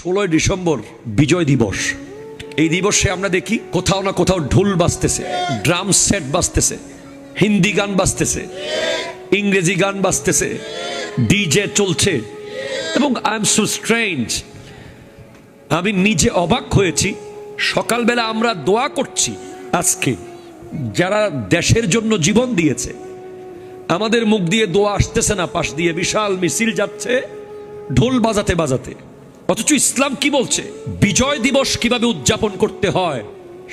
ষোলোই ডিসেম্বর বিজয় দিবস। এই দিবসে আমরা দেখি কোথাও না কোথাও ঢোল বাজতেছে, ড্রাম সেট বাজতেছে, হিন্দি গান বাজতেছে, ইংরেজি গান বাজতেছে, ডিজে চলছে এবং আই এম সো স্ট্রেঞ্জ আমি নিজে অবাক হয়েছি, সকালবেলা আমরা দোয়া করছি আজকে, যারা দেশের জন্য জীবন দিয়েছে, আমাদের মুখ দিয়ে দোয়া আসতেছে না, পাশ দিয়ে বিশাল মিছিল যাচ্ছে, ঢোল বাজাতে বাজাতে। অথচ ইসলাম কি বলছে বিজয় দিবস কিভাবে উদযাপন করতে হয়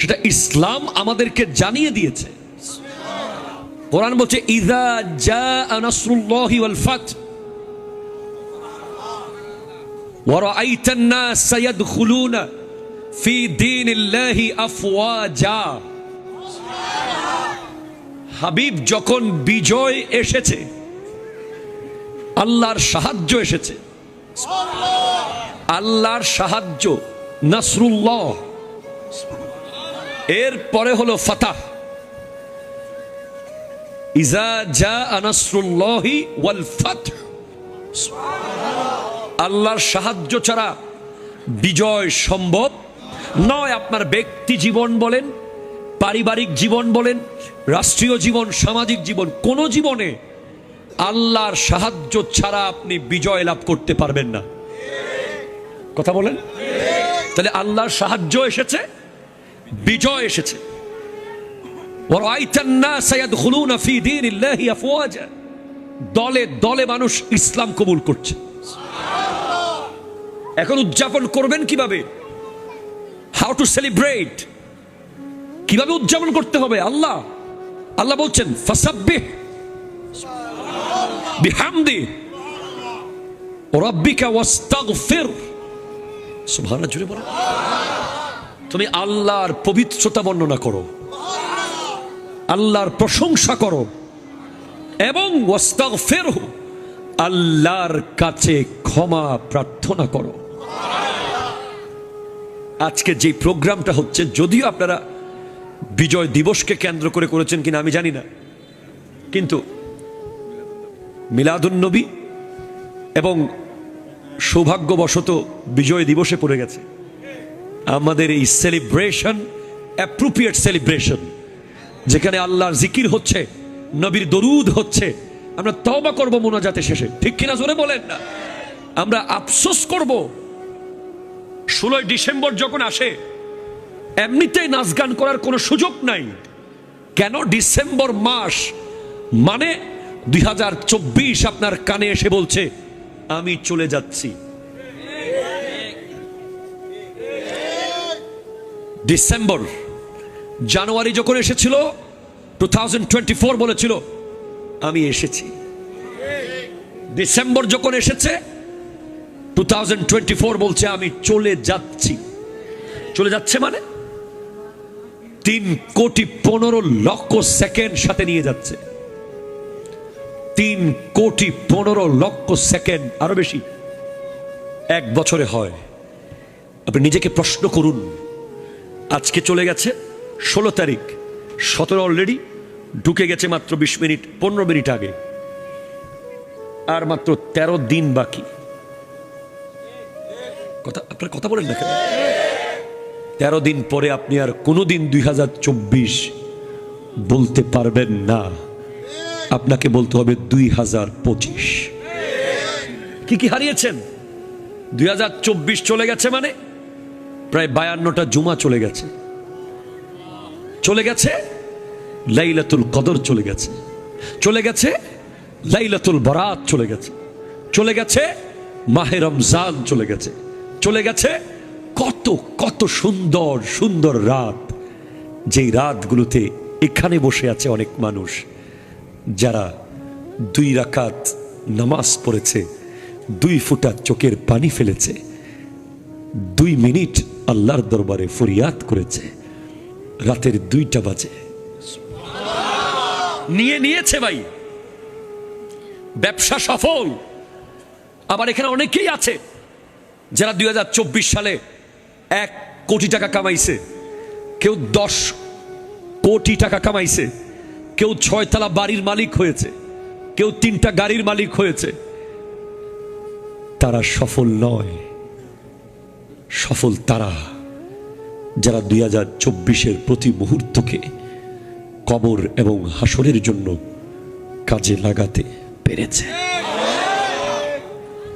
সেটা ইসলাম আমাদেরকে জানিয়ে দিয়েছে কোরআন বলছে ইদা জা নাসরুল্লাহি ওয়াল ফাত ورأيت الناس يدخلون في دين الله أفواجا হাবিব যখন বিজয় এসেছে আল্লাহর সাহায্য এসেছে আল্লাহর সাহায্য, নাসরুল্লাহ। এর পরে হলো ফাতাহ। ইজা জা আনাসরুল্লাহি ওয়াল ফাতহ। আল্লাহর সাহায্য ছাড়া বিজয় সম্ভব নয়। আপনার ব্যক্তি জীবন বলেন, পারিবারিক জীবন বলেন, রাষ্ট্রীয় জীবন, সামাজিক জীবন, কোন জীবনে আল্লাহর সাহায্য ছাড়া আপনি বিজয় লাভ করতে পারবেন না। কথা বলেন। তাহলে আল্লাহর সাহায্য এসেছে, বিজয় এসেছে। দলে দলে মানুষ ইসলাম কবুল করছে। এখন উদযাপন করবেন কীভাবে? হাউ টু সেলিব্রেট কীভাবে উদযাপন করতে হবে? আল্লাহ আল্লাহ বলছেন ফসাবি বিহামদি রব্বিকা ওয়াস্তাগফির। সুবহানাল্লাহ জুড়ে বলো। তুমি আল্লাহর পবিত্রতা বর্ণনা করো। আল্লাহর প্রশংসা করো। এবং আল্লাহর কাছে ক্ষমা প্রার্থনা করো। আজকে যে প্রোগ্রামটা হচ্ছে, যদিও আপনারা বিজয় দিবসকে কেন্দ্র করে করেছেন কিনা আমি জানি না। কিন্তু মিলাদুন্নবী এবং সৌভাগ্যবশত বিজয় দিবসে পড়ে গেছে। আমাদের এই সেলিব্রেশন অ্যাপ্রোপ্রিয়েট সেলিব্রেশন যেখানে আল্লাহর জিকির হচ্ছে, নবীর দরুদ হচ্ছে, আমরা তবা করব মোনাজাতে শেষে। ঠিক কিনা জোরে বলেন না? আমরা আফসোস করব, ষোলোই ডিসেম্বর যখন আসে, এমনিতেই নাচ গান করার কোনো সুযোগ নাই। কেন ডিসেম্বর মাস? মানে দুই হাজার চব্বিশ আপনার কানে এসে বলছে আমি চলে যাচ্ছি। ডিসেম্বর, জানুয়ারি যখন এসেছিল টু বলেছিল, আমি এসেছি। ডিসেম্বর যখন এসেছে টু বলছে, আমি চলে যাচ্ছি। চলে যাচ্ছে মানে? তিন কোটি পনেরো লক্ষ সেকেন্ড সাথে নিয়ে যাচ্ছে। তিন কোটি পনেরো লক্ষ সেকেন্ড আরও বেশি। এক বছরে হয়। আপনি নিজেকে প্রশ্ন করুন, আজকে চলে গেছে ষোলো তারিখ। সতেরো অলরেডি ঢুকে গেছে মাত্র বিশ মিনিট, পনেরো মিনিট আগে। আর মাত্র তেরো দিন বাকি। কথা, আপনার কথা বলেন না কেন? তেরো দিন পরে আপনি আর কোনো দিন দুই হাজার চব্বিশ বলতে পারবেন না। আপনাকে বলতে হবে দুই হাজার পঁচিশ। কি কি হারিয়েছেন? দুই হাজার চব্বিশ চলে গেছে মানে? প্রায় বায়ান্নটা জুমা চলে গেছে। চলে গেছে লাইলাতুল কদর চলে গেছে। চলে গেছে লাইলাতুল বরাত চলে গেছে। চলে গেছে মাহে রমজান চলে গেছে। চলে গেছে কত কত সুন্দর সুন্দর রাত। যেই রাতগুলোতে এখানে বসে আছে অনেক মানুষ। যারা দুই রাকাত নামাজ পড়েছে, দুই ফুটা চোখের পানি ফেলেছে, দুই মিনিট আল্লাহর দরবারে ফরিয়াদ করেছে, রাতের দুইটা বাজে। নিয়ে নিয়েছে ভাই। ব্যবসা সফল। আবার এখানে অনেকেই আছে যারা দুই হাজার চব্বিশ সালে এক কোটি টাকা কামাইছে, কেউ দশ কোটি টাকা কামাইছে। কেউ ছয়তলা বাড়ির মালিক হয়েছে, কেউ তিনটা গাড়ির মালিক হয়েছে। তারা সফল নয়। সফল তারা, যারা দুই হাজার চব্বিশের প্রতি মুহূর্তকে কবর এবং হাসরের জন্য কাজে লাগাতে পেরেছে।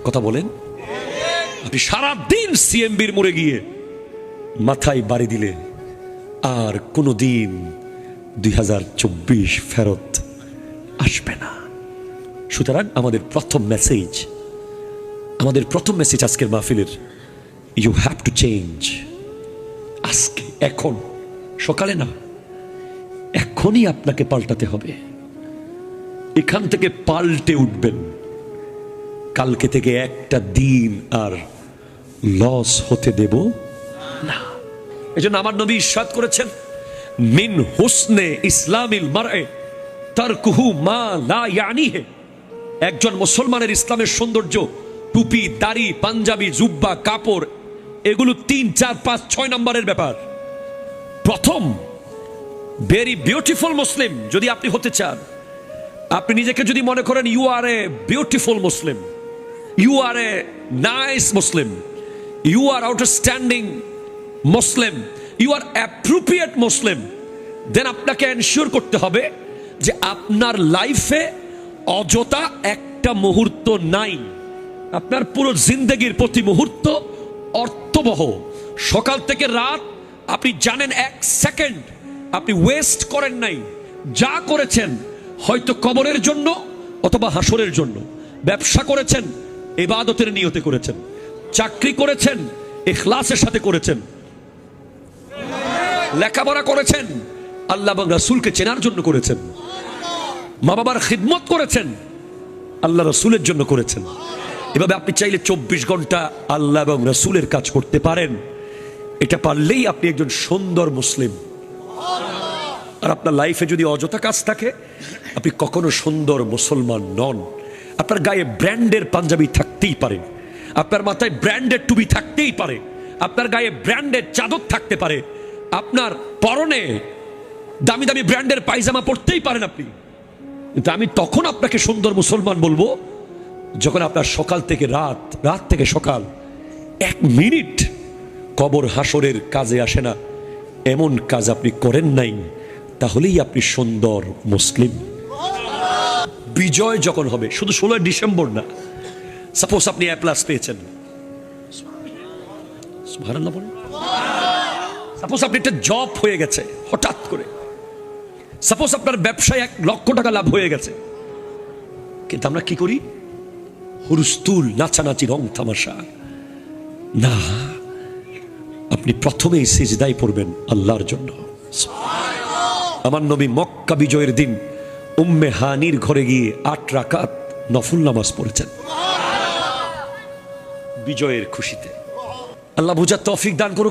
কথা বলেন। আপনি সারাদিন সিএমবির মোড়ে গিয়ে মাথায় বাড়ি দিলে আর কোনো দিন দুই হাজার চব্বিশ ফেরত আসবে না। সুতরাং আমাদের প্রথম মেসেজ আমাদের প্রথম মেসেজ আজকের মাহফিলের ইউ হ্যাভ টু চেঞ্জ আজকে, এখন, সকালে না, এখনই আপনাকে পাল্টাতে হবে। এখান থেকে পাল্টে উঠবেন। কালকে থেকে একটা দিন আর লস হতে দেব না। এজন্য আমার নবী ইরশাদ করেছেন মিন হুসনে ইসলামিল মারএ তারকুহু মা লা ইয়ানিহে একজন মুসলমানের ইসলামের সৌন্দর্য, টুপি, দাড়ি, পাঞ্জাবি, জুব্বা, কাপড়, এগুলো তিন, চার, পাঁচ, ছয় নম্বরের ব্যাপার। প্রথম ভেরি বিউটিফুল মুসলিম যদি আপনি হতে চান। আপনি নিজেকে যদি মনে করেন you are a beautiful Muslim you are a nice Muslim you are outstanding Muslim you are appropriate Muslim then আপনাকে এনশিওর করতে হবে যে আপনার লাইফে অযথা একটা মুহূর্ত নাই। আপনার পুরো জিন্দগির প্রতি মুহূর্ত অর্থবহ। সকাল থেকে রাত আপনি জানেন এক সেকেন্ড আপনি ওয়েস্ট করেন নাই। যা করেছেন হয়তো কবরের জন্য অথবা হাসরের জন্য। ব্যবসা করেছেন এবাদতের নিয়তে করেছেন। চাকরি করেছেন, এখলাসের সাথে করেছেন। লেখাপড়া করেছেন, আল্লাহ এবং রাসুলকে চেনার জন্য করেছেন। মা বাবার খিদমত করেছেন, আল্লাহ রসুলের জন্য করেছেন। এভাবে আপনি চাইলে চব্বিশ ঘণ্টা আল্লাহ এবং রসুলের কাজ করতে পারেন। এটা পারলেই আপনি একজন সুন্দর মুসলিম। আর আপনার লাইফে যদি অযথা কাজ থাকে, আপনি কখনো সুন্দর মুসলমান নন। আপনার গায়ে ব্র্যান্ডের পাঞ্জাবি থাকতেই পারে। আপনার মাথায় ব্র্যান্ডের টুপি থাকতেই পারে। আপনার গায়ে ব্র্যান্ডের চাদর থাকতে পারে। আপনার পরনে দামি দামি ব্র্যান্ডের পায়জামা পরতেই পারেন আপনি। কিন্তু আমি তখন আপনাকে সুন্দর মুসলমান বলব, যখন আপনার সকাল থেকে রাত রাত থেকে সকাল, এক মিনিট কবর হাসরের কাজে আসে না। এমন কাজ আপনি করেন নাই, তাহলেই আপনি সুন্দর মুসলিম। বিজয় যখন হবে, শুধু ষোলোই ডিসেম্বর না, সাপোজ আপনি অ্যাপ্লাস প্লাস পেয়েছেন। বলেন। সাপোজ আপনি একটা জব হয়ে গেছে, হঠাৎ করে। সাপোজ আপনার ব্যবসায় এক লক্ষ টাকা লাভ হয়ে গেছে। কিন্তু আমরা কি করি? হুরুস্তুল, নাচানাচি, রং তামাশা। না, আপনি প্রথমেই সিজদাই পড়বেন আল্লাহর জন্য। আমার নবী মক্কা বিজয়ের দিন উম্মে হানির ঘরে গিয়ে আট রাকাত নফল নামাজ পড়েছেন। বিজয়ের খুশিতে। আল্লাহ বুঝার তৌফিক দান করুক।